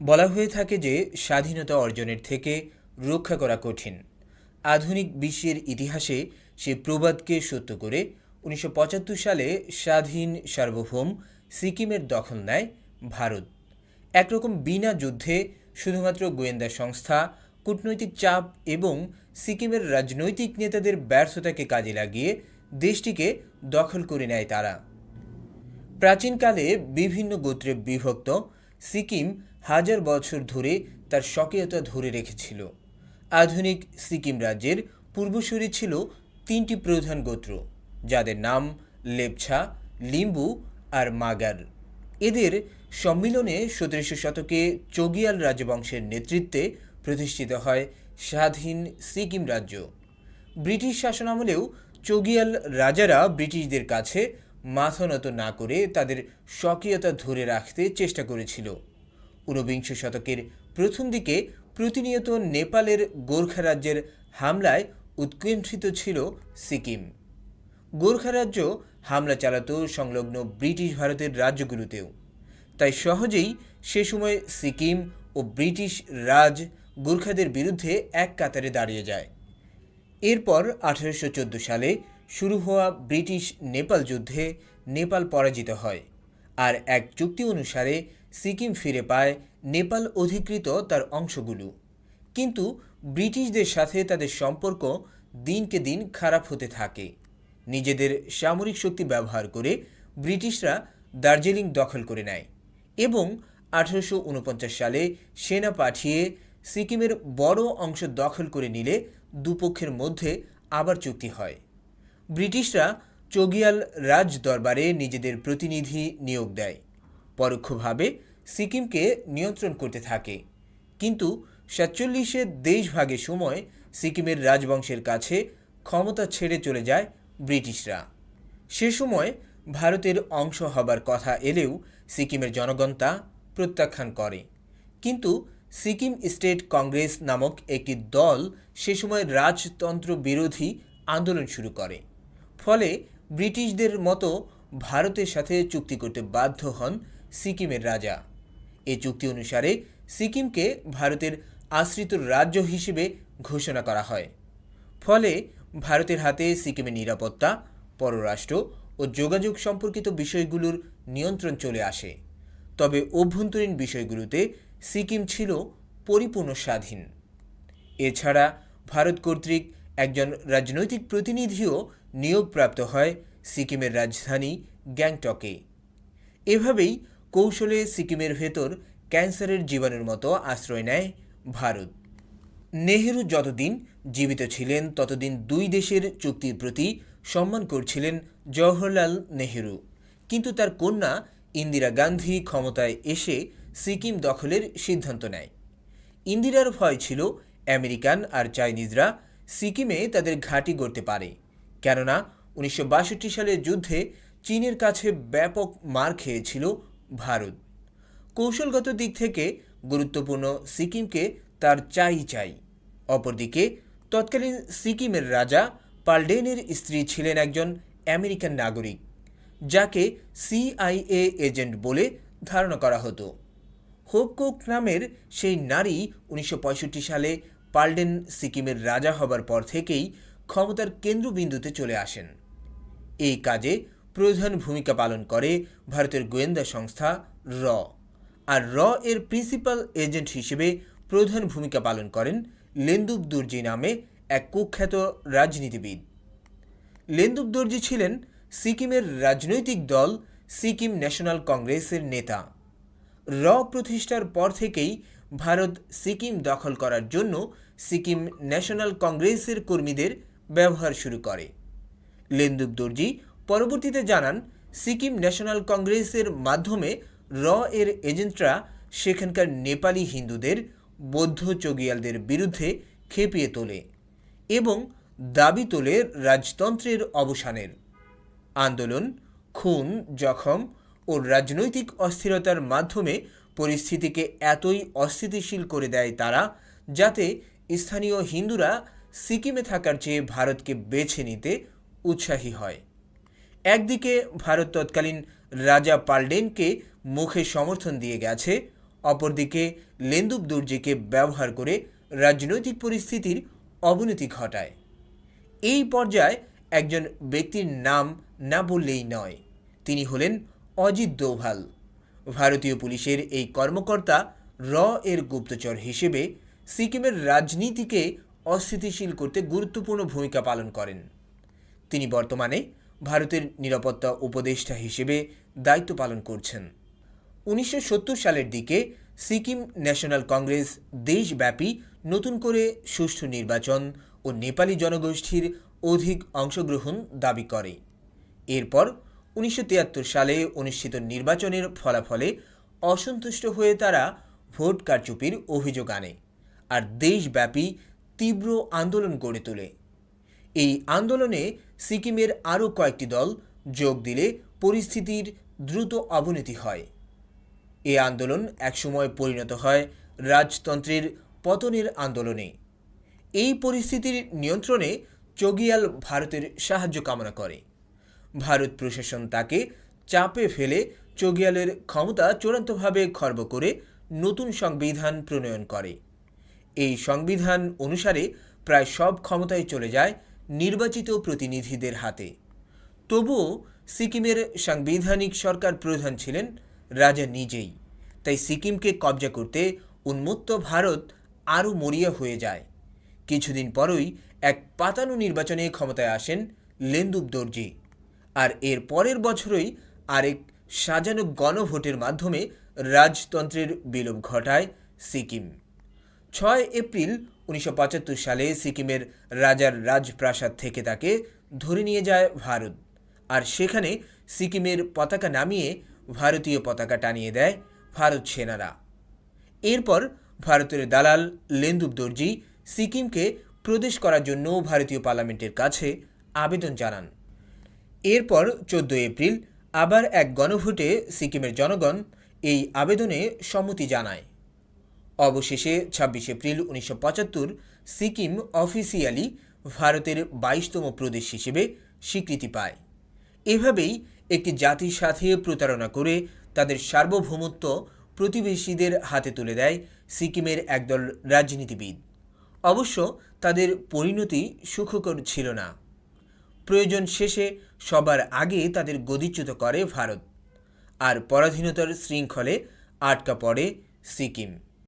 বলা হয়ে থাকে যে স্বাধীনতা অর্জনের থেকে রক্ষা করা কঠিন। আধুনিক বিশ্বের ইতিহাসে সে প্রবাদকে সত্য করে উনিশশো পঁচাত্তর সালে স্বাধীন সার্বভৌম সিকিমের দখল নেয় ভারত। একরকম বিনা যুদ্ধে শুধুমাত্র গোয়েন্দা সংস্থা, কূটনৈতিক চাপ এবং সিকিমের রাজনৈতিক নেতাদের ব্যর্থতাকে কাজে লাগিয়ে দেশটিকে দখল করে নেয় তারা। প্রাচীনকালে বিভিন্ন গোত্রে বিভক্ত সিকিম হাজার বছর ধরে তার স্বকীয়তা ধরে রেখেছিল। আধুনিক সিকিম রাজ্যের পূর্বসূরি ছিল তিনটি প্রধান গোত্র, যাদের নাম লেপছা, লিম্বু আর মাগার। এদের সম্মিলনে সতেরোশো শতকে চগিয়াল রাজবংশের নেতৃত্বে প্রতিষ্ঠিত হয় স্বাধীন সিকিম রাজ্য। ব্রিটিশ শাসনামলেও চগিয়াল রাজারা ব্রিটিশদের কাছে মাথা নত না করে তাদের স্বকীয়তা ধরে রাখতে চেষ্টা করেছিল। ঊনবিংশ শতকের প্রথম দিকে প্রতিনিয়ত নেপালের গোর্খা রাজ্যের হামলায় উৎকণ্ঠিত ছিল সিকিম। গোর্খা রাজ্য হামলা চালাত সংলগ্ন ব্রিটিশ ভারতের রাজ্যগুলোতেও। তাই সহজেই সে সময় সিকিম ও ব্রিটিশ রাজ গোর্খাদের বিরুদ্ধে এক কাতারে দাঁড়িয়ে যায়। এরপর আঠারোশো চোদ্দ সালে শুরু হওয়া ব্রিটিশ নেপাল যুদ্ধে নেপাল পরাজিত হয় আর এক চুক্তি অনুসারে সিকিম ফিরে পায় নেপাল অধিকৃত তার অংশগুলো। কিন্তু ব্রিটিশদের সাথে তাদের সম্পর্ক দিনকে দিন খারাপ হতে থাকে। নিজেদের সামরিক শক্তি ব্যবহার করে ব্রিটিশরা দার্জিলিং দখল করে নেয় এবং আঠারোশো উনপঞ্চাশ সালে সেনা পাঠিয়ে সিকিমের বড় অংশ দখল করে নিলে দুপক্ষের মধ্যে আবার চুক্তি হয়। ব্রিটিশরা চগিয়াল রাজ দরবারে নিজেদের প্রতিনিধি নিয়োগ দেয়। পরোক্ষভাবে সিকিমকে নিয়ন্ত্রণ করতে থাকে। কিন্তু সাতচল্লিশের দেশভাগের সময় সিকিমের রাজবংশের কাছে ক্ষমতা ছেড়ে চলে যায় ব্রিটিশরা। সে সময় ভারতের অংশ হবার কথা এলেও সিকিমের জনগণ তা প্রত্যাখ্যান করে। কিন্তু সিকিম স্টেট কংগ্রেস নামক একটি দল সে সময় রাজতন্ত্র বিরোধী আন্দোলন শুরু করে। ফলে ব্রিটিশদের মতো ভারতের সাথে চুক্তি করতে বাধ্য হন সিকিমের রাজা। এ চুক্তি অনুসারে সিকিমকে ভারতের আশ্রিত রাজ্য হিসেবে ঘোষণা করা হয়। ফলে ভারতের হাতে সিকিমের নিরাপত্তা, পররাষ্ট্র ও যোগাযোগ সম্পর্কিত বিষয়গুলোর নিয়ন্ত্রণ চলে আসে। তবে অভ্যন্তরীণ বিষয়গুলোতে সিকিম ছিল পরিপূর্ণ স্বাধীন। এছাড়া ভারত কর্তৃক একজন রাজনৈতিক প্রতিনিধিও নিয়োগপ্রাপ্ত হয় সিকিমের রাজধানী গ্যাংটকে। এভাবেই কৌশলে সিকিমের ভেতর ক্যান্সারের জীবাণুর মতো আশ্রয় নেয় ভারত। নেহেরু যতদিন জীবিত ছিলেন, ততদিন দুই দেশের চুক্তির প্রতি সম্মান করছিলেন জওহরলাল নেহেরু। কিন্তু তার কন্যা ইন্দিরা গান্ধী ক্ষমতায় এসে সিকিম দখলের সিদ্ধান্ত নেয়। ইন্দিরার ভয় ছিল আমেরিকান আর চাইনিজরা সিকিমে তাদের ঘাঁটি গড়তে পারে। কেননা উনিশশো বাষট্টি সালের যুদ্ধে চীনের কাছে ব্যাপক মার খেয়েছিল ভারত। কৌশলগত দিক থেকে গুরুত্বপূর্ণ সিকিমকে তার চাই চাই। অপরদিকে, তৎকালীন সিকিমের রাজা পালডেনের স্ত্রী ছিলেন একজন আমেরিকান নাগরিক, যাকে সিআইএ এজেন্ট বলে ধারণা করা হতো। হোপকুক নামের সেই নারী উনিশশো পঁয়ষট্টি সালে পালডেন সিকিমের রাজা হবার পর থেকেই ক্ষমতার কেন্দ্রবিন্দুতে চলে আসেন। এই কাজে প্রধান ভূমিকা পালন করে ভারতের গোয়েন্দা সংস্থা র। আর র এর প্রিন্সিপাল এজেন্ট হিসেবে প্রধান ভূমিকা পালন করেন লেন্দুব দুর্জি নামে এক কুখ্যাত রাজনীতিবিদ। লেন্দুব দর্জি ছিলেন সিকিমের রাজনৈতিক দল সিকিম ন্যাশনাল কংগ্রেসের নেতা। র প্রতিষ্ঠার পর থেকেই ভারত সিকিম দখল করার জন্য সিকিম ন্যাশনাল কংগ্রেসের কর্মীদের ব্যবহার শুরু করে। লেন্দুব দর্জি পরবর্তীতে জানান, সিকিম ন্যাশনাল কংগ্রেসের মাধ্যমে র এর এজেন্টরা সেখানকার নেপালি হিন্দুদের, বৌদ্ধ চগিয়ালদের বিরুদ্ধে খেপিয়ে তোলে এবং দাবি তোলে রাজতন্ত্রের অবসানের। আন্দোলন, খুন, জখম ও রাজনৈতিক অস্থিরতার মাধ্যমে পরিস্থিতিকে এতই অস্থিতিশীল করে দেয় তারা যাতে স্থানীয় হিন্দুরা সিকিমে থাকার চেয়ে ভারতকে বেছে নিতে উৎসাহী হয়। একদিকে ভারত তৎকালীন রাজা পালডেনকে মুখে সমর্থন দিয়ে গেছে, অপরদিকে লেন্দুব দুর্জিকে ব্যবহার করে রাজনৈতিক পরিস্থিতির অবনতি ঘটায়। এই পর্যায়ে একজন ব্যক্তির নাম না বললেই নয়, তিনি হলেন অজিত দোভাল। ভারতীয় পুলিশের এই কর্মকর্তা র এর গুপ্তচর হিসেবে সিকিমের রাজনীতিকে অস্থিতিশীল করতে গুরুত্বপূর্ণ ভূমিকা পালন করেন। তিনি বর্তমানে ভারতের নিরাপত্তা উপদেষ্টা হিসেবে দায়িত্ব পালন করছেন। উনিশশো সত্তর সালের দিকে সিকিম ন্যাশনাল কংগ্রেস দেশব্যাপী নতুন করে সুষ্ঠু নির্বাচন ও নেপালি জনগোষ্ঠীর অধিক অংশগ্রহণ দাবি করে। এরপর উনিশশো তিয়াত্তর সালে অনুষ্ঠিত নির্বাচনের ফলাফলে অসন্তুষ্ট হয়ে তারা ভোট কারচুপির অভিযোগ আনে। আর দেশব্যাপী তীব্র আন্দোলন গড়ে তোলে। এই আন্দোলনে সিকিমের আরও কয়েকটি দল যোগ দিলে পরিস্থিতির দ্রুত অবনতি হয়। এ আন্দোলন একসময় পরিণত হয় রাজতন্ত্রের পতনের আন্দোলনে। এই পরিস্থিতির নিয়ন্ত্রণে চগিয়াল ভারতের সাহায্য কামনা করে। ভারত প্রশাসন তাকে চাপে ফেলে চগিয়ালের ক্ষমতা চূড়ান্তভাবে খর্ব করে নতুন সংবিধান প্রণয়ন করে। এই সংবিধান অনুসারে প্রায় সব ক্ষমতায় চলে যায় নির্বাচিত প্রতিনিধিদের হাতে। তবুও সিকিমের সাংবিধানিক সরকার প্রধান ছিলেন রাজা নিজেই। তাই সিকিমকে কবজা করতে উন্মুক্ত ভারত আরও মরিয়া হয়ে যায়। কিছুদিন পরই এক পাতানো নির্বাচনে ক্ষমতায় আসেন লেন্দুব দর্জি। আর এর পরের বছরই আরেক সাজানো গণভোটের মাধ্যমে রাজতন্ত্রের বিলোপ ঘটায় সিকিম। ছয় এপ্রিল উনিশশো পঁচাত্তর সালে সিকিমের রাজার রাজপ্রাসাদ থেকে তাকে ধরে নিয়ে যায় ভারত। আর সেখানে সিকিমের পতাকা নামিয়ে ভারতীয় পতাকা টানিয়ে দেয় ভারত সেনারা। এরপর ভারতের দালাল লেন্দুব দর্জি সিকিমকে প্রদেশ করার জন্য ভারতীয় পার্লামেন্টের কাছে আবেদন জানান। এরপর চোদ্দ এপ্রিল আবার এক গণভোটে সিকিমের জনগণ এই আবেদনে সম্মতি জানায়। অবশেষে ছাব্বিশ এপ্রিল উনিশশো পঁচাত্তর সিকিম অফিসিয়ালি ভারতের বাইশতম প্রদেশ হিসেবে স্বীকৃতি পায়। এভাবেই একটি জাতির সাথে প্রতারণা করে তাদের সার্বভৌমত্ব প্রতিবেশীদের হাতে তুলে দেয় সিকিমের একদল রাজনীতিবিদ। অবশ্য তাদের পরিণতি সুখকর ছিল না। প্রয়োজন শেষে সবার আগে তাদের গদিচ্যুত করে ভারত। আর পরাধীনতার শৃঙ্খলে আটকা পড়ে সিকিম।